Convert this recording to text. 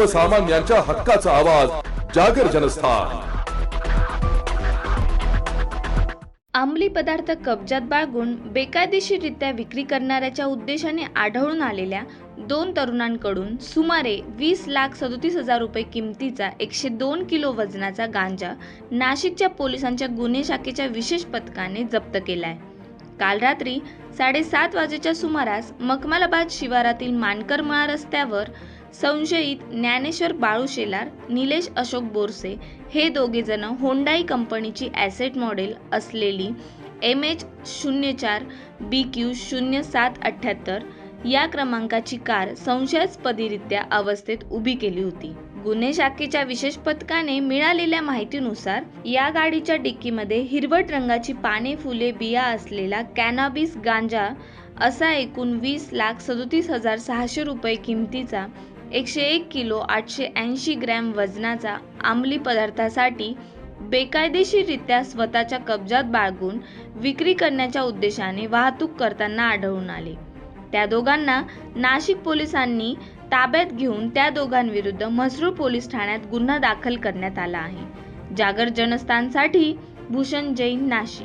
सर्वसामान्यांच्या हक्काचा आवाज जागर जनस्थान. अंमली पदार्थ कब्जात बाळगून बेकायदेशीररित्या विक्री करणाऱ्याच्या उद्देशाने आढळून आलेल्या दोन तरुणांकडून सुमारे वीस लाख सदोतीस हजार रुपये किमतीचा एकशे दोन किलो वजनाचा गांजा नाशिकच्या पोलिसांच्या गुन्हे शाखेच्या विशेष पथकाने जप्त केलाय. काल रात्री साडेसात वाजेच्या सुमारास मखमालाबाद शिवारातील मानकरमळा रस्त्यावर संशयित ज्ञानेश्वर बाळू शेलार निलेश अशोक बोरसे हे दोघे जण होंडाई कंपनीची ॲसेट मॉडेल असलेली एम एच शून्य चार बी क्यू शून्य सात अठ्ठ्याहत्तर या क्रमांकाची कार संशयास्पदरित्या अवस्थेत उभी केली होती. गुन्हे शाखेच्या विशेष पथकाने मिळालेल्या माहितीनुसार या गाडीच्या डिक्कीमध्ये हिरवट रंगाची पाने फुले बिया असलेला कॅनाबिस गांजा असा एकूण वीस लाख सदोतीस हजार सहाशे रुपये किमतीचा एकशे एक किलो आठशे ऐंशी ग्रॅम वजनाचा अंमली पदार्थासाठी बेकायदेशीररित्या स्वतःच्या कब्जात बाळगून विक्री करण्याच्या उद्देशाने वाहतूक करताना आढळून आले. त्या दोघांना नाशिक पोलिसांनी ताब्यात घेऊन त्या दोघांविरुद्ध म्हसरूळ पोलीस ठाण्यात गुन्हा दाखल करण्यात आला आहे. जागर जनस्थानसाठी भूषण जैन नाशिक.